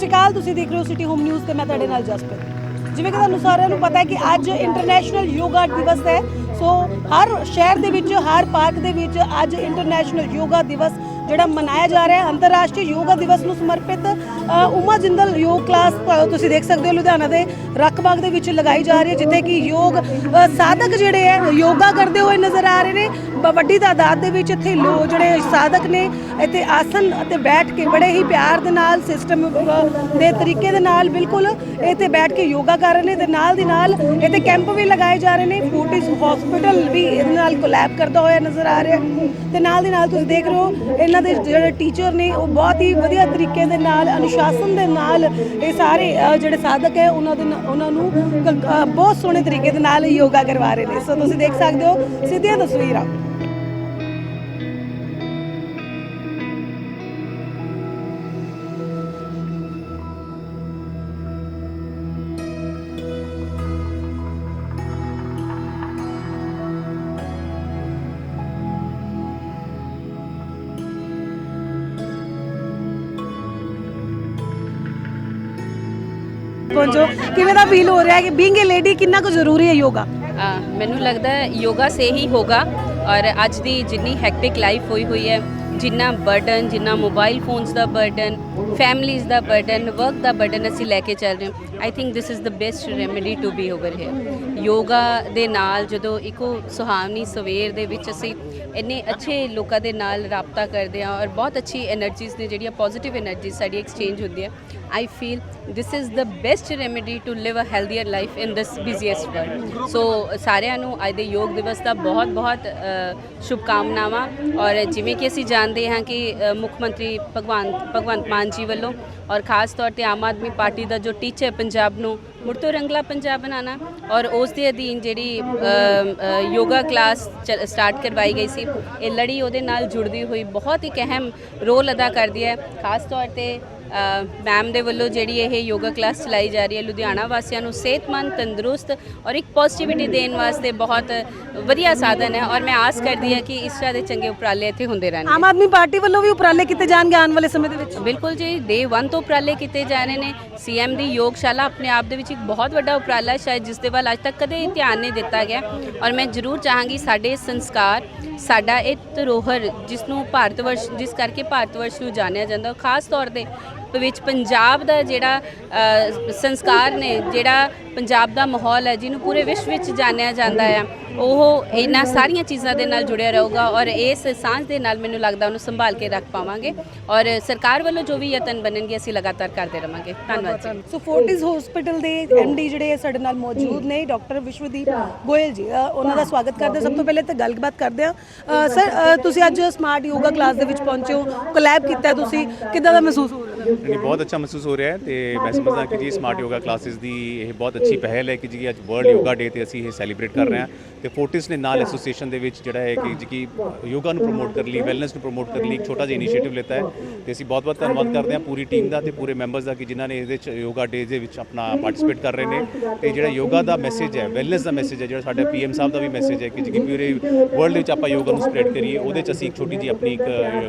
ਸ਼੍ਰੀ ਅਕਾਲ ਤੁਸੀਂ ਦੇਖ ਰਹੇ ਹੋ ਸਿਟੀ ਹੋਮ ਨਿਊਜ਼ ਤੇ ਮੈਂ ਤੁਹਾਡੇ ਨਾਲ ਜਸਪ੍ਰੀਤ। ਜਿਵੇਂ ਕਿ ਤੁਹਾਨੂੰ ਸਾਰਿਆਂ ਨੂੰ ਪਤਾ ਹੈ ਕਿ ਅੱਜ ਇੰਟਰਨੈਸ਼ਨਲ ਯੋਗਾ ਦਿਵਸ ਹੈ। ਸੋ ਹਰ ਸ਼ਹਿਰ ਦੇ ਵਿੱਚ, ਹਰ ਪਾਰਕ ਦੇ ਵਿੱਚ ਅੱਜ ਇੰਟਰਨੈਸ਼ਨਲ ਯੋਗਾ ਦਿਵਸ ਜਿਹੜਾ ਮਨਾਇਆ ਜਾ ਰਿਹਾ ਹੈ। ਅੰਤਰਰਾਸ਼ਟਰੀ ਯੋਗਾ ਦਿਵਸ ਨੂੰ ਸਮਰਪਿਤ ਉਮਾ ਜਿੰਦਲ ਯੋਗ ਕਲਾਸ ਤੁਸੀਂ ਦੇਖ ਸਕਦੇ ਹੋ ਲੁਧਿਆਣਾ ਦੇ ਰੱਖਬਾਗ ਦੇ ਵਿੱਚ ਲਗਾਈ ਜਾ ਰਹੀ ਹੈ, ਜਿੱਥੇ ਕਿ ਯੋਗ ਸਾਧਕ ਜਿਹੜੇ ਹੈ ਯੋਗਾ ਕਰਦੇ ਹੋਏ ਨਜ਼ਰ ਆ ਰਹੇ ਨੇ। ਵੱਡੀ ਤਾਦਾਦ ਦੇ ਵਿੱਚ ਇੱਥੇ ਲੋ, ਜਿਹੜੇ ਸਾਧਕ ਨੇ, ਇੱਥੇ ਆਸਨ ਅਤੇ ਬੈਠ ਕੇ ਬੜੇ ਹੀ ਪਿਆਰ ਦੇ ਨਾਲ ਸਿਸਟਮ ਦੇ ਤਰੀਕੇ ਦੇ ਨਾਲ ਬਿਲਕੁਲ ਇੱਥੇ ਬੈਠ ਕੇ ਯੋਗਾ ਕਰ ਰਹੇ ਨੇ ਤੇ ਨਾਲ ਦੀ ਨਾਲ ਇੱਥੇ ਕੈਂਪ ਵੀ ਲਗਾਏ ਜਾ ਰਹੇ ਨੇ ਫੋਰਟਿਸ ਹਸਪੀਟਲ ਵੀ ਇਹਦੇ ਨਾਲ ਕੋਲੈਬ ਕਰਦਾ ਹੋਇਆ ਨਜ਼ਰ ਆ ਰਿਹਾ। ਤੇ ਨਾਲ ਦੀ ਨਾਲ ਤੁਸੀਂ ਦੇਖ ਰਹੇ ਹੋ, ਇਹਨਾਂ ਦੇ ਜਿਹੜੇ ਟੀਚਰ ਨੇ, ਉਹ ਬਹੁਤ ਹੀ ਵਧੀਆ ਤਰੀਕੇ ਦੇ ਨਾਲ, ਅਨੁਸ਼ਾਸਨ ਦੇ ਨਾਲ ਇਹ ਸਾਰੇ ਜਿਹੜੇ ਸਾਧਕ ਹੈ, ਉਹਨਾਂ ਦੇ ਉਹਨਾਂ ਨੂੰ ਬਹੁਤ ਸੋਹਣੇ ਤਰੀਕੇ ਦੇ ਨਾਲ ਯੋਗਾ ਕਰਵਾ ਰਹੇ ਨੇ। ਸੋ ਤੁਸੀਂ ਦੇਖ ਸਕਦੇ ਹੋ, ਸਿੱਧੀਆਂ ਤਸਵੀਰਾਂ। ਪਹੁੰਚੋ। ਕਿਵੇਂ ਦਾ ਫੀਲ ਹੋ ਰਿਹਾ ਹੈ ਕਿ ਬੀਇੰਗ ਅ ਲੇਡੀ ਕਿੰਨਾ ਕੁ ਜ਼ਰੂਰੀ ਹੈ ਯੋਗਾ? ਮੈਨੂੰ ਲੱਗਦਾ ਹੈ ਯੋਗਾ ਸੇ ਹੀ ਹੋਗਾ। ਔਰ ਅੱਜ ਦੀ ਜਿੰਨੀ ਹੈਕਟਿਕ ਲਾਈਫ ਹੋਈ ਹੋਈ ਹੈ, ਜਿੰਨਾ ਬਰਡਨ ਜਿੰਨਾ ਮੋਬਾਈਲ ਫੋਨਸ ਦਾ ਬਰਡਨ ਫੈਮਲੀਜ਼ ਦਾ ਬਰਡਨ ਵਰਕ ਦਾ ਬਰਡਨ ਅਸੀਂ ਲੈ ਕੇ ਚੱਲ ਰਹੇ ਹਾਂ। I think this is the best remedy to be over here yoga ਦੇ ਨਾਲ ਜਦੋਂ ਇੱਕੋ ਸੁਹਾਵਨੀ ਸਵੇਰ ਦੇ ਵਿੱਚ ਅਸੀਂ ਇੰਨੇ ਅੱਛੇ ਲੋਕਾਂ ਦੇ ਨਾਲ ਰਾਬਤਾ ਕਰਦੇ ਆ ਔਰ ਬਹੁਤ ਅੱਛੀ એનર્ਜੀਜ਼ ਨੇ ਜਿਹੜੀਆਂ ਪੋਜ਼ਿਟਿਵ એનર્ਜੀ ਸਾਡੀ ਐਕਸਚੇਂਜ ਹੁੰਦੀ ਹੈ I feel this is the best remedy to live a healthier life in this busiest world so ਸਾਰਿਆਂ ਨੂੰ ਅੱਜ ਦੇ ਯੋਗ ਦਿਵਸ ਦਾ ਬਹੁਤ ਬਹੁਤ ਸ਼ੁਭ ਕਾਮਨਾਵਾਂ ਔਰ ਜਿਵੇਂ ਕਿ ਅਸੀਂ ਜਾਣਦੇ ਹਾਂ ਕਿ ਮੁੱਖ ਮੰਤਰੀ ਭਗਵਾਨ, ਭਗਵੰਤ ਮਾਨ ਜੀ ਵੱਲੋਂ ਔਰ ਖਾਸ ਤੌਰ ਤੇ ਆਮ ਆਦਮੀ ਪਾਰਟੀ ਦਾ ਜੋ ਟੀਚਰ ਪੰਜਾਬ ਨੂੰ ਮੁੜ ਤੋਂ ਰੰਗਲਾ ਪੰਜਾਬ ਬਣਾਉਣਾ ਔਰ ਉਸ ਦੇ ਅਧੀਨ ਜਿਹੜੀ ਯੋਗਾ ਕਲਾਸ ਸਟਾਰਟ ਕਰਵਾਈ ਗਈ ਸੀ। ਇਹ ਲੜੀ ਉਹਦੇ ਨਾਲ ਜੁੜਦੀ ਹੋਈ ਬਹੁਤ ਹੀ ਅਹਿਮ ਰੋਲ ਅਦਾ ਕਰਦੀ ਹੈ। ਖਾਸ ਤੌਰ ਤੇ ਮੈਮ ਦੇ ਵੱਲੋਂ ਜਿਹੜੀ ਇਹ ਯੋਗਾ ਕਲਾਸ ਚਲਾਈ ਜਾ ਰਹੀ ਹੈ ਲੁਧਿਆਣਾ ਵਾਸੀਆਂ ਨੂੰ ਸਿਹਤਮੰਦ ਤੰਦਰੁਸਤ ਔਰ ਇੱਕ ਪੋਜ਼ਿਟਿਵਿਟੀ ਦੇਣ ਵਾਸਤੇ ਬਹੁਤ ਵਧੀਆ ਸਾਧਨ ਹੈ ਔਰ ਮੈਂ ਆਸ ਕਰਦੀ ਹਾਂ ਕਿ ਇਸ ਤਰ੍ਹਾਂ ਦੇ ਚੰਗੇ ਉਪਰਾਲੇ ਇੱਥੇ ਹੁੰਦੇ ਰਹਿਣਗੇ। ਆਮ ਆਦਮੀ ਪਾਰਟੀ ਵੱਲੋਂ ਵੀ ਉਪਰਾਲੇ ਕੀਤੇ ਜਾਣਗੇ ਆਉਣ ਵਾਲੇ ਸਮੇਂ ਦੇ ਵਿੱਚ? ਬਿਲਕੁਲ ਜੀ ਡੇ 1 ਤੋਂ ਉਪਰਾਲੇ ਕੀਤੇ ਜਾ ਰਹੇ ਨੇ। ਸੀਐਮ ਦੀ ਯੋਗਸ਼ਾਲਾ ਆਪਣੇ ਆਪ ਦੇ ਵਿੱਚ ਇੱਕ ਬਹੁਤ ਵੱਡਾ ਉਪਰਾਲਾ ਸ਼ਾਇਦ ਜਿਸ ਦੇ ਵੱਲ ਅੱਜ ਤੱਕ ਕਦੇ ਧਿਆਨ ਨਹੀਂ ਦਿੱਤਾ ਗਿਆ। ਔਰ ਮੈਂ ਜ਼ਰੂਰ ਚਾਹਾਂਗੀ ਸਾਡੇ ਸੰਸਕਾਰ ਸਾਡਾ ਇਹ ਧਰੋਹਰ ਜਿਸ ਨੂੰ ਭਾਰਤ ਵਰਸ਼ ਜਿਸ ਕਰਕੇ ਭਾਰਤ ਵਰਸ਼ ਨੂੰ ਜਾਣਿਆ ਜਾਂਦਾ ਖਾਸ ਤੌਰ ਤੇ ਵਿੱਚ ਪੰਜਾਬ ਦਾ ਜਿਹੜਾ ਸੰਸਕਾਰ ਨੇ, ਜਿਹੜਾ ਪੰਜਾਬ ਦਾ ਮਾਹੌਲ ਹੈ, ਜਿਹਨੂੰ ਪੂਰੇ ਵਿਸ਼ਵ ਵਿੱਚ ਜਾਣਿਆ ਜਾਂਦਾ ਹੈ ਉਹ ਇਹਨਾਂ ਸਾਰੀਆਂ ਚੀਜ਼ਾਂ ਦੇ ਨਾਲ ਜੁੜਿਆ ਰਹੂਗਾ ਔਰ ਇਸ ਸਾਂਝ ਦੇ ਨਾਲ ਮੈਨੂੰ ਲੱਗਦਾ ਉਹਨੂੰ ਸੰਭਾਲ ਕੇ ਰੱਖ ਪਾਵਾਂਗੇ ਔਰ ਸਰਕਾਰ ਵੱਲੋਂ ਜੋ ਵੀ ਯਤਨ ਬਣਨਗੇ, ਅਸੀਂ ਲਗਾਤਾਰ ਕਰਦੇ ਰਵਾਂਗੇ। ਧੰਨਵਾਦ ਜੀ। ਸੋ ਫੋਰਟਿਸ ਹਸਪੀਟਲ ਦੇ ਡੀ ਜਿਹੜੇ ਸਾਡੇ ਨਾਲ ਮੌਜੂਦ ਨੇ, ਡਾਕਟਰ ਵਿਸ਼ਵਦੀਪ ਗੋਇਲ ਜੀ ਉਹਨਾਂ ਦਾ ਸਵਾਗਤ ਕਰਦੇ ਸਭ ਤੋਂ ਪਹਿਲੇ ਤਾਂ ਗੱਲਬਾਤ ਕਰਦੇ ਆ ਸਰ ਤੁਸੀਂ ਅੱਜ ਸਮਾਰਟ ਯੋਗਾ ਕਲਾਸ ਦੇ ਵਿੱਚ ਪਹੁੰਚੇ ਹੋ ਕੋਲੈਬ ਕੀਤਾ ਤੁਸੀਂ, ਕਿੱਦਾਂ ਦਾ ਮਹਿਸੂਸ ਹੋ ਰਿਹਾ? ਨਹੀਂ ਬਹੁਤ ਅੱਛਾ ਮਹਿਸੂਸ ਹੋ ਰਿਹਾ ਹੈ ਤੇ ਮੈਂ ਸਮਝਦਾ ਕਿ ਜੀ ਸਮਾਰਟ ਯੋਗਾ ਕਲਾਸਿਸ ਦੀ ਇਹ ਬਹੁਤ ਅੱਛੀ ਪਹਿਲ ਹੈ ਕਿ ਜੀ ਅੱਜ ਵਰਲਡ ਯੋਗਾ ਡੇ ਤੇ ਅਸੀਂ ਇਹ ਸੈਲੀਬ੍ਰੇਟ ਕਰ ਰਹੇ ਹਾਂ ਤੇ ਫੋਰਟਿਸ ਨੇ ਨਾਲ ਐਸੋਸੀਏਸ਼ਨ ਦੇ ਵਿੱਚ ਜਿਹੜਾ ਹੈ ਕਿ ਜੀ। ਕਿ ਯੋਗਾ ਨੂੰ ਪ੍ਰਮੋਟ ਕਰਨ ਲਈ ਵੈਲਨੈਸ ਨੂੰ ਪ੍ਰਮੋਟ ਕਰਨ ਲਈ ਇੱਕ ਛੋਟਾ ਜਿਹਾ ਇਨੀਸ਼ੀਏਟਿਵ ਲਿੱਤਾ ਹੈ ਤੇ ਅਸੀਂ ਬਹੁਤ ਬਹੁਤ ਧੰਨਵਾਦ ਕਰਦੇ ਹਾਂ ਪੂਰੀ ਟੀਮ ਦਾ ਤੇ ਪੂਰੇ ਮੈਂਬਰਸ ਦਾ ਕਿ ਜਿਨ੍ਹਾਂ ਨੇ ਇਹਦੇ ਵਿੱਚ ਯੋਗਾ ਡੇ ਦੇ ਵਿੱਚ ਆਪਣਾ ਪਾਰਟਿਸਿਪੇਟ ਕਰ ਰਹੇ ਨੇ। ਤੇ ਜਿਹੜਾ ਯੋਗਾ ਦਾ ਮੈਸੇਜ ਹੈ ਵੈਲਨੈਸ ਦਾ ਮੈਸੇਜ ਹੈ ਜਿਹੜਾ ਸਾਡਾ ਪੀਐਮ ਸਾਹਿਬ ਦਾ ਵੀ ਮੈਸੇਜ ਹੈ ਕਿ ਜੀ ਕਿ ਪੂਰੇ ਵਰਲਡ ਵਿੱਚ ਆਪਾਂ ਯੋਗਾ ਨੂੰ ਸਪਰੈਡ ਕਰੀਏ ਉਹਦੇ ਵਿੱਚ ਅਸੀਂ ਇੱਕ ਛੋਟੀ ਜਿਹੀ ਆਪਣੀ ਇੱਕ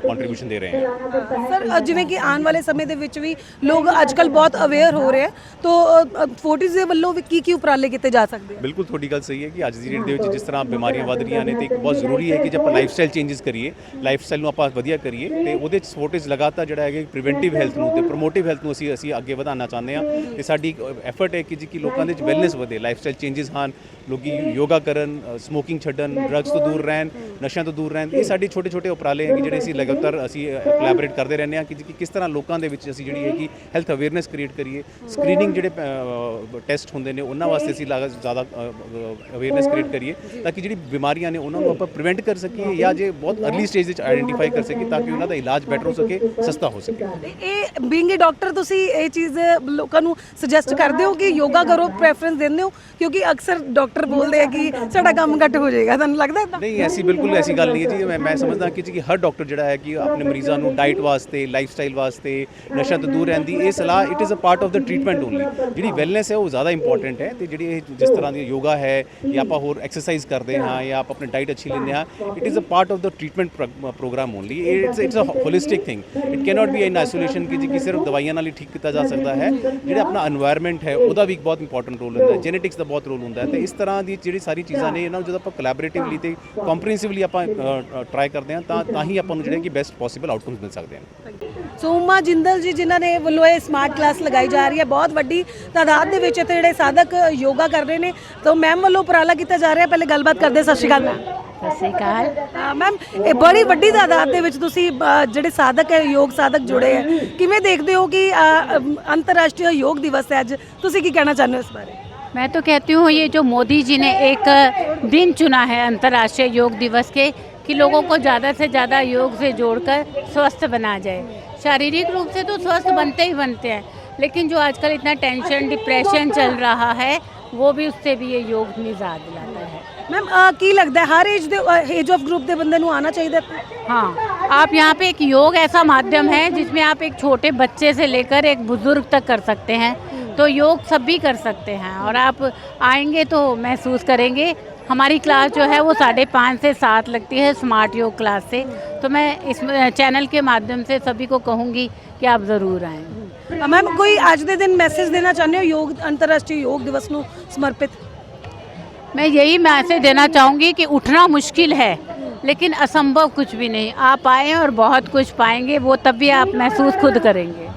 ਕੰਟਰੀਬਿਊਸ਼ਨ ਦੇ ਰਹੇ ਹਾਂ। ਸਰ ਜਿਵੇਂ ਕਿ ਆਉਣ ਵਾਲੇ ਸਮੇਂ ਦੇ ਵਿੱਚ ਵੀ ਲੋਕ ਅੱਜਕੱਲ ਬਹੁਤ ਅਵੇਅਰ ਹੋ ਰਹੇ ਹੈ ਤੋਂ ਫੋਰਟਿਸ ਦੇ ਵੱਲੋਂ ਵੀ ਕੀ ਕੀ ਉਪਰਾਲੇ ਕੀਤੇ ਜਾ ਸਕਦੇ ਆ? ਬਿਲਕੁਲ ਤੁਹਾਡੀ ਗੱਲ ਸਹੀ ਹੈ ਕਿ ਅੱਜ ਦੀ ਡੇਟ ਦੇ ਵਿੱਚ ਜਿਸ ਤਰ੍ਹਾਂ ਬਿਮਾਰੀਆਂ ਵੱਧ ਰਹੀਆਂ ਨੇ ਤੇ ਇੱਕ ਬਹੁਤ ਜ਼ਰੂਰੀ ਹੈ ਕਿ ਜੇ ਆਪਾਂ ਲਾਈਫ ਸਟਾਈਲ ਚੇਂਜਸ ਕਰੀਏ ਲਾਈਫ ਸਟਾਈਲ ਨੂੰ ਆਪਾਂ ਵਧੀਆ ਕਰੀਏ ਤੇ ਉਹਦੇ ਚ ਸਪੋਰਟਿਸ ਲਗਾਤਾਰ ਜਿਹੜਾ ਹੈਗਾ ਪ੍ਰੀਵੈਂਟਿਵ ਹੈਲਥ ਨੂੰ ਤੇ ਪ੍ਰੋਮੋਟਿਵ ਹੈਲਥ ਨੂੰ ਅਸੀਂ ਅਸੀਂ ਅੱਗੇ ਵਧਾਉਣਾ ਚਾਹੁੰਦੇ ਹਾਂ ਤੇ ਸਾਡੀ ਇੱਕ ਐਫਰਟ ਹੈ ਕਿ ਜੀ ਕਿ ਲੋਕਾਂ ਦੇ ਵਿੱਚ ਵੈਲਨੈਸ ਵਧੇ ਲਾਈਫ ਸਟਾਈਲ ਚੇਂਜਸ ਹਨ ਲੋਕੀ ਯੋਗਾ ਕਰਨ ਸਮੋਕਿੰਗ ਛੱਡਣ ਡਰੱਗਸ ਤੋਂ ਦੂਰ ਰਹਿਣ ਨਸ਼ਿਆਂ ਤੋਂ ਦੂਰ ਰਹਿਣ ਇਹ ਸਾਡੇ ਛੋਟੇ ਛੋਟੇ ਉਪਰਾਲੇ ਹੈ ਕਿ ਜਿਹੜੇ ਅਸੀਂ ਲਗਾਤਾਰ ਅਸੀਂ ਕੋਲੈਬੋਰੇਟ ਕਰਦੇ ਰਹਿੰਦੇ ਹਾਂ ਕਿ ਕਿਸ ਤਰ੍ਹਾਂ ਲੋਕਾਂ ਦੇ ਵਿੱਚ ਅਸੀਂ ਜਿਹੜੀ ਹੈ ਕਿ ਹੈਲਥ ਅਵੇਅਰਨੈਸ ਕ੍ਰੀਏਟ ਕਰੀਏ। ਸਕਰੀਨਿੰਗ ਜਿਹੜੇ ਟੈਸਟ ਹੁੰਦੇ ਨੇ ਉਹਨਾਂ ਵਾਸਤੇ ਅਸੀਂ ਲਗਾ ਜ਼ਿਆਦਾ ਅਵੇਅਰਨੈਸ ਕ੍ਰੀਏਟ ਕਰੀਏ ਤਾਂ ਕਿ ਜਿਹੜੀ ਬਿਮਾਰੀਆਂ ਨੇ ਉਹਨਾਂ ਨੂੰ ਆਪਾਂ ਪ੍ਰੀਵੈਂਟ ਕਰ ਸਕੀਏ ਜਾਂ ਜੇ ਬਹੁਤ ਅਰਲੀ ਸਟੇਜ ਵਿੱਚ ਆਇਡੈਂਟੀਫਾਈ ਕਰ ਸਕੀਏ ਤਾਂ ਕਿ ਉਹਨਾਂ ਦਾ ਇਲਾਜ ਬੈਟਰ ਹੋ ਸਕੇ ਸਸਤਾ ਹੋ ਸਕੇ। ਇਹ ਬੀਇੰਗ ਅ ਡਾਕਟਰ ਤੁਸੀਂ ਇਹ ਚੀਜ਼ ਲੋਕਾਂ ਨੂੰ ਸੁਜੈਸਟ ਕਰਦੇ ਹੋ ਕਿ ਯੋਗਾ ਕਰੋ ਪ੍ਰੈਫਰੈਂਸ ਦਿੰਦੇ ਹੋ? ਕਿਉਂਕਿ ਅਕਸਰ ਡਾਕਟਰ ਡਾਕਟਰ ਬੋਲਦੇ ਆ ਕਿ ਸਾਡਾ ਕੰਮ ਘੱਟ ਹੋ ਜਾਏਗਾ, ਤੁਹਾਨੂੰ ਲੱਗਦਾ ਇਦਾਂ ਨਹੀਂ, ਐਸੀ ਬਿਲਕੁਲ ਐਸੀ ਗੱਲ ਨਹੀਂ ਹੈ ਜੀ। ਮੈਂ ਸਮਝਦਾ ਕਿ ਜੀ, ਹਰ ਡਾਕਟਰ ਜਿਹੜਾ ਹੈ ਕਿ ਆਪਣੇ ਮਰੀਜ਼ਾਂ ਨੂੰ ਡਾਈਟ ਵਾਸਤੇ ਲਾਈਫ ਸਟਾਈਲ ਵਾਸਤੇ ਨਸ਼ਾ ਤੋਂ ਦੂਰ ਰਹਿਣ ਦੀ ਇਹ ਸਲਾਹ it is a part of the treatment only ਜਿਹੜੀ ਵੈਲਨੈਸ ਹੈ, ਉਹ ਜ਼ਿਆਦਾ ਇੰਪੋਰਟੈਂਟ ਹੈ ਤੇ ਜਿਹੜੀ ਜਿਸ ਤਰ੍ਹਾਂ ਦੀ ਯੋਗਾ ਹੈ ਜਾਂ ਆਪਾਂ ਹੋਰ ਐਕਸਰਸਾਈਜ਼ ਕਰਦੇ ਹਾਂ ਜਾਂ ਆਪਾਂ ਆਪਣੀ ਡਾਈਟ ਅੱਛੀ ਲੈਂਦੇ ਹਾਂ it is a part of the treatment program only it's it's a holistic thing it cannot be in isolation ਕਿ ਜੀ, ਕਿ ਸਿਰਫ ਦਵਾਈਆਂ ਨਾਲ ਹੀ ਠੀਕ ਕੀਤਾ ਜਾ ਸਕਦਾ ਹੈ। ਜਿਹੜਾ ਆਪਣਾ এনवायरमेंट ਹੈ, ਉਹਦਾ ਵੀ ਇੱਕ ਬਹੁਤ ਇੰਪੋਰਟੈਂਟ ਰੋਲ ਹੁੰਦਾ ਹੈ। ਜੈਨੇਟਿਕਸ ਦਾ ਬਹੁਤ ਰੋਲ ਹੁੰਦਾ ਹੈ ਤੇ ਇਸ ਤਰ੍ਹਾਂ ਦੀ ਜਿਹੜੀ ਸਾਰੀ ਚੀਜ਼ਾਂ ਨੇ ਇਹਨਾਂ ਨੂੰ ਜਦੋਂ ਆਪਾਂ ਕੋਲੈਬੋਰੇਟਿਵਲੀ ਤੇ ਕੰਪਰੀਹੈਂਸਿਵਲੀ ਆਪਾਂ ਟਰਾਈ ਕਰਦੇ ਹਾਂ ਤਾਂ ਤਾਂ ਹੀ ਆਪਾਂ ਨੂੰ ਜਿਹੜੇ ਕਿ ਬੈਸਟ ਪੋਸੀਬਲ ਆਊਟਕਮਸ ਮਿਲ ਸਕਦੇ ਹਨ। ਸੋ ਉਮਾ ਜਿੰਦਲ ਜੀ ਜਿਨ੍ਹਾਂ ਨੇ ਵੱਲੋਂ ਇਹ ਸਮਾਰਟ ਕਲਾਸ ਲਗਾਈ ਜਾ ਰਹੀ ਹੈ ਬਹੁਤ ਵੱਡੀ ਤਾਦਾਦ ਦੇ ਵਿੱਚ ਇੱਥੇ ਜਿਹੜੇ ਸਾਧਕ ਯੋਗਾ ਕਰ ਰਹੇ ਨੇ। ਤਾਂ ਮੈਮ ਵੱਲੋਂ ਉਪਰਾਲਾ ਕੀਤਾ ਜਾ ਰਿਹਾ ਪਹਿਲੇ ਗੱਲਬਾਤ ਕਰਦੇ ਸਤਿ ਸ਼੍ਰੀ ਅਕਾਲ ਮੈਮ ਸਤਿ ਸ਼੍ਰੀ ਅਕਾਲ। ਮੈਮ ਇਹ ਬੜੀ ਵੱਡੀ ਤਾਦਾਦ ਦੇ ਵਿੱਚ ਤੁਸੀਂ ਜਿਹੜੇ ਸਾਧਕ ਹੈ ਯੋਗ ਸਾਧਕ ਜੁੜੇ ਹੈ। ਕਿਵੇਂ ਦੇਖਦੇ ਹੋ ਕਿ ਅੰਤਰਰਾਸ਼ਟਰੀ ਯੋਗ ਦਿਵਸ ਹੈ ਅੱਜ? ਤੁਸੀਂ ਕੀ ਕਹਿਣਾ ਚਾਹੁੰਦੇ ਹੋ ਇਸ ਬਾਰੇ? मैं तो कहती हूँ ये जो मोदी जी ने एक दिन चुना है अंतर्राष्ट्रीय योग दिवस के कि लोगों को ज़्यादा से ज़्यादा योग से जोड़कर स्वस्थ बना जाए शारीरिक रूप से तो स्वस्थ बनते ही बनते हैं लेकिन जो आजकल इतना टेंशन डिप्रेशन चल रहा है वो भी उससे भी ये योग निजात दिलाता है ਮੈਮ ਕੀ ਲੱਗਦਾ ਹੈ ਹਰ ਏਜ ਦੇ ਏਜ ਆਫ ਗਰੁੱਪ ਦੇ ਬੰਦੇ ਨੂੰ ਆਣਾ ਚਾਹੀਦਾ ਹੈ? हाँ आप यहाँ पे एक योग ऐसा माध्यम है जिसमें आप एक छोटे बच्चे से लेकर एक बुजुर्ग तक कर सकते हैं तो योग सब भी कर सकते हैं। और आप आएँगे तो महसूस करेंगे। हमारी क्लास जो है वो साढ़े पाँच से सात लगती है स्मार्ट योग क्लास से। तो मैं इस चैनल के माध्यम से सभी को कहूँगी कि आप ज़रूर आएँ। मैम कोई आज के दिन मैसेज देना चाहते हो? योग अंतर्राष्ट्रीय योग दिवस को समर्पित। मैं यही मैसेज देना चाहूँगी कि उठना मुश्किल है लेकिन असंभव कुछ भी नहीं। आप आए और बहुत कुछ पाएँगे वो तब भी आप महसूस खुद करेंगे।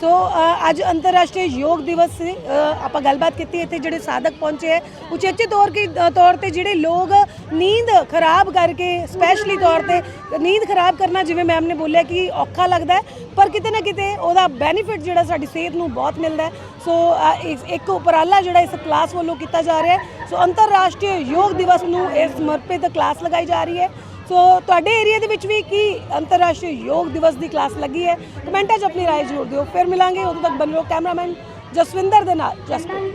ਸੋ uh, ਅੱਜ ਅੰਤਰਰਾਸ਼ਟਰੀ ਯੋਗ ਦਿਵਸ uh, ਆਪਾਂ ਗੱਲਬਾਤ ਕੀਤੀ, ਇੱਥੇ ਜਿਹੜੇ ਸਾਧਕ ਪਹੁੰਚੇ ਹੈ, ਉਚੇਚੇ ਤੌਰ ਕੀ ਤੌਰ ਤੇ ਜਿਹੜੇ ਲੋਕ ਨੀਂਦ ਖਰਾਬ ਕਰਕੇ ਸਪੈਸ਼ਲੀ ਤੌਰ ਤੇ ਨੀਂਦ ਖਰਾਬ ਕਰਨਾ, ਜਿਵੇਂ ਮੈਮ ਨੇ ਬੋਲਿਆ ਕਿ ਔਖਾ ਲੱਗਦਾ ਹੈ, ਪਰ ਕਿਤੇ ਨਾ ਕਿਤੇ ਉਹਦਾ ਬੈਨੀਫਿਟ ਜਿਹੜਾ ਸਾਡੀ ਸਿਹਤ ਨੂੰ ਬਹੁਤ ਮਿਲਦਾ ਹੈ। ਸੋ ਇੱਕ ਉਪਰਾਲਾ ਜਿਹੜਾ ਇਸ ਕਲਾਸ ਵੱਲੋਂ ਕੀਤਾ ਜਾ ਰਿਹਾ ਹੈ। ਸੋ ਅੰਤਰਰਾਸ਼ਟਰੀ ਯੋਗ ਦਿਵਸ ਨੂੰ ਇਸ ਸਮਰਪਿਤ ਕਲਾਸ ਲਗਾਈ ਜਾ ਰਹੀ ਹੈ। ਸੋ ਤੁਹਾਡੇ ਏਰੀਆ ਦੇ ਵਿੱਚ ਵੀ ਕੀ ਅੰਤਰਰਾਸ਼ਟਰੀ ਯੋਗ ਦਿਵਸ ਦੀ ਕਲਾਸ ਲੱਗੀ ਹੈ ਕਮੈਂਟਾਂ 'ਚ ਆਪਣੀ رائے ਜ਼ਰੂਰ ਦਿਓ ਫਿਰ ਮਿਲਾਂਗੇ ਉਦੋਂ ਤੱਕ ਬਣੇ ਰਹੋ ਕੈਮਰਾਮੈਨ ਜਸਵਿੰਦਰ ਦੇ ਨਾਲ ਜਸਪ੍ਰੀਤ